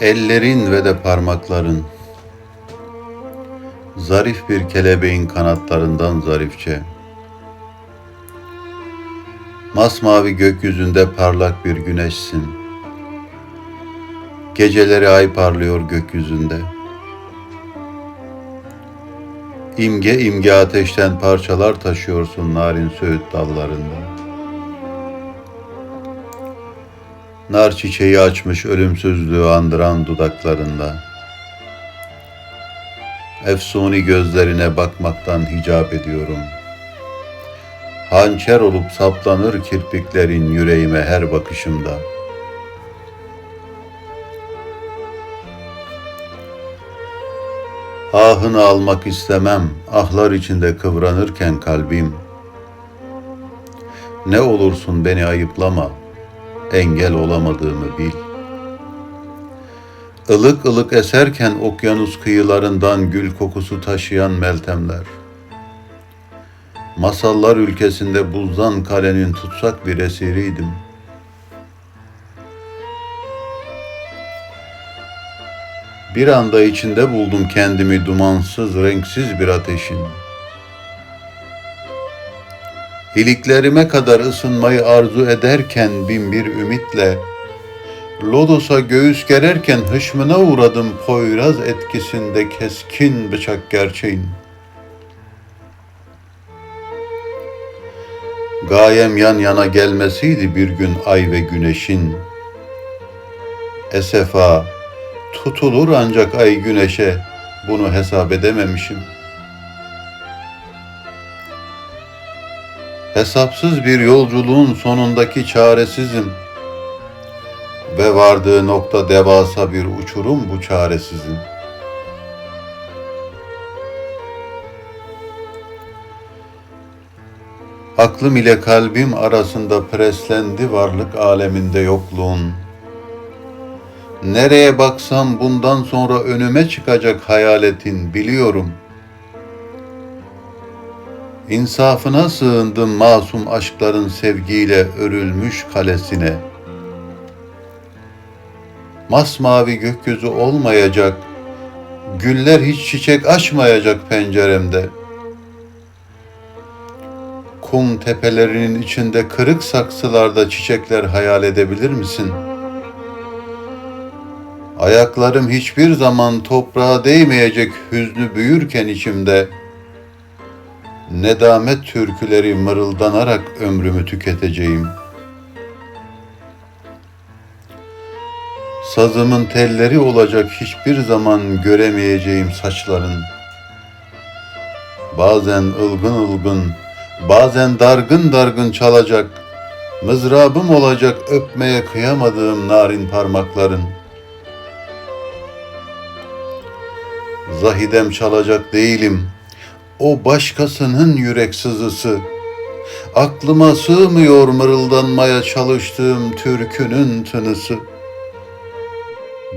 Ellerin ve de parmakların. Zarif bir kelebeğin kanatlarından zarifçe. Masmavi gökyüzünde parlak bir güneşsin. Geceleri ay parlıyor gökyüzünde. İmge imge ateşten parçalar taşıyorsun narin söğüt dallarında Nar çiçeği açmış ölümsüzlüğü andıran dudaklarında. Efsuni gözlerine bakmaktan hicap ediyorum. Hançer olup saplanır kirpiklerin yüreğime her bakışımda. Ahını almak istemem, ahlar içinde kıvranırken kalbim. Ne olursun beni ayıplama, engel olamadığımı bil. Ilık ılık eserken okyanus kıyılarından gül kokusu taşıyan meltemler. Masallar ülkesinde buzdan kalenin tutsak bir esiriydim. Bir anda içinde buldum kendimi dumansız, renksiz bir ateşin. İliklerime kadar ısınmayı arzu ederken bin bir ümitle, Lodos'a göğüs gererken hışmına uğradım Poyraz etkisinde keskin bıçak gerçeğin. Gayem yan yana gelmesiydi bir gün ay ve güneşin. Esefa, tutulur ancak ay güneşe, bunu hesap edememişim.'' Hesapsız bir yolculuğun sonundaki çaresizim. Ve vardığı nokta devasa bir uçurum bu çaresizin. Aklım ile kalbim arasında preslendi varlık aleminde yokluğun. Nereye baksam bundan sonra önüme çıkacak hayaletin biliyorum.'' İnsafına sığındım masum aşkların sevgiyle örülmüş kalesine. Masmavi gökyüzü olmayacak, güller hiç çiçek açmayacak penceremde. Kum tepelerinin içinde kırık saksılarda çiçekler hayal edebilir misin? Ayaklarım hiçbir zaman toprağa değmeyecek hüznü büyürken içimde.'' Nedamet türküleri mırıldanarak ömrümü tüketeceğim. Sazımın telleri olacak hiçbir zaman göremeyeceğim saçların. Bazen ılgın ılgın, bazen dargın dargın çalacak, mızrabım olacak öpmeye kıyamadığım narin parmakların. Zahidem çalacak değilim.'' O başkasının yürek sızısı. Aklıma sığmıyor mırıldanmaya çalıştığım türkünün tınısı.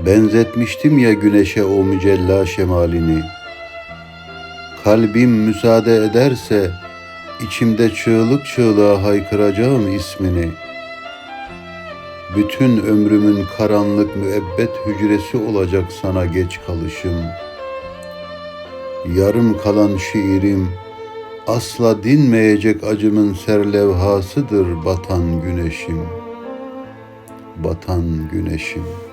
Benzetmiştim ya güneşe o mücella şemalini. Kalbim müsaade ederse içimde çığlık çığlığa haykıracağım ismini. Bütün ömrümün karanlık müebbet hücresi olacak sana geç kalışım.'' Yarım kalan şiirim asla dinmeyecek acımın serlevhasıdır batan güneşim. Batan güneşim